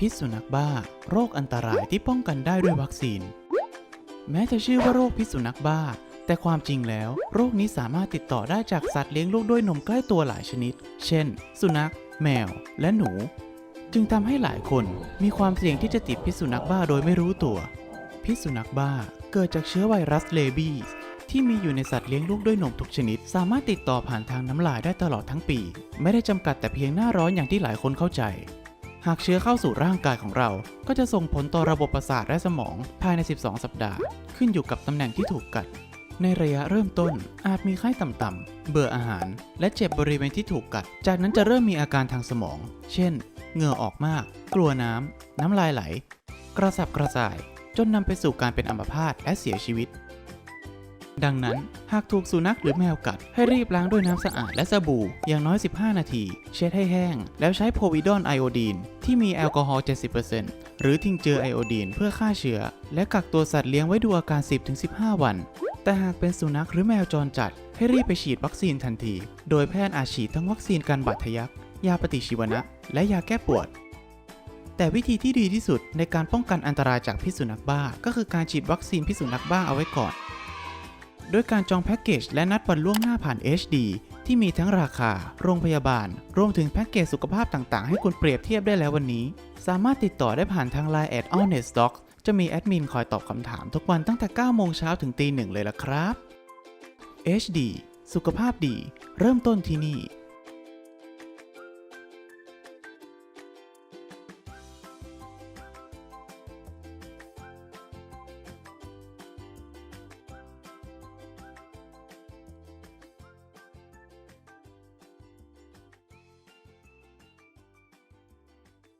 พิษสุนัขบ้า โรคอันตรายที่ป้องกันได้ด้วยวัคซีน แม้จะชื่อว่าโรคพิษสุนัขบ้า แต่ความจริงแล้ว โรคนี้สามารถติดต่อได้จากสัตว์เลี้ยงลูกด้วยนมใกล้ตัวหลายชนิด เช่น สุนัข แมว และหนู จึงทำให้หลายคนมีความเสี่ยงที่จะติดพิษสุนัขบ้าโดยไม่รู้ตัว พิษสุนัขบ้าเกิดจากเชื้อไวรัสเลบีสที่มีอยู่ในสัตว์เลี้ยงลูกด้วยนมทุกชนิด สามารถติดต่อผ่านทางน้ำลายได้ตลอดทั้งปี ไม่ได้จำกัดแต่เพียงหน้าร้อนอย่างที่หลายคนเข้าใจ หากเชื้อเข้าสู่ร่างกายของเรา ก็จะส่งผลต่อระบบประสาทและสมองภายใน 12 สัปดาห์ ขึ้นอยู่กับตำแหน่งที่ถูกกัด ในระยะเริ่มต้นอาจมีไข้ต่ำๆ เบื่ออาหาร และเจ็บบริเวณที่ถูกกัด จากนั้นจะเริ่มมีอาการทางสมอง เช่น เหงื่อออกมาก กลัวน้ำ น้ำลายไหล กระสับกระส่าย จนนำไปสู่การเป็นอัมพาตและเสียชีวิต ดังนั้น หากถูกสุนัขหรือแมวกัด ให้รีบล้างด้วยน้ำสะอาดและสบู่อย่างน้อย 15 นาที เช็ดให้แห้ง แล้วใช้โพวิดอนไอโอดีน ที่มีแอลกอฮอล์ 70%หรือทิงเจอไอโอดีนเพื่อฆ่าเชื้อ และกักตัวสัตว์เลี้ยงไว้ดูอาการ 10-15 วัน แต่หากเป็นสุนัขหรือแมวจรจัด ให้รีบไปฉีดวัคซีนทันที โดยแพทย์อาจฉีดทั้งวัคซีนกันบาดทะยัก ยาปฏิชีวนะ และยาแก้ปวดแต่วิธีที่ดีที่สุดในการป้องกันอันตรายจากพิษสุนัขบ้า ก็คือการฉีดวัคซีนพิษสุนัขบ้าเอาไว้ก่อน โดยการจองแพ็กเกจและนัดวันล่วงหน้าผ่าน HD ที่มีทั้งราคา โรงพยาบาล รวมถึงแพ็กเกจสุขภาพต่างๆ ให้คุณเปรียบเทียบได้แล้ววันนี้ สามารถติดต่อได้ผ่านทาง Line at Honest Docs จะมีแอดมินคอยตอบคำถามทุกวันตั้งแต่ 9 โมงเช้าถึงตีหนึ่งเลยล่ะครับ HD สุขภาพดี เริ่มต้นที่นี่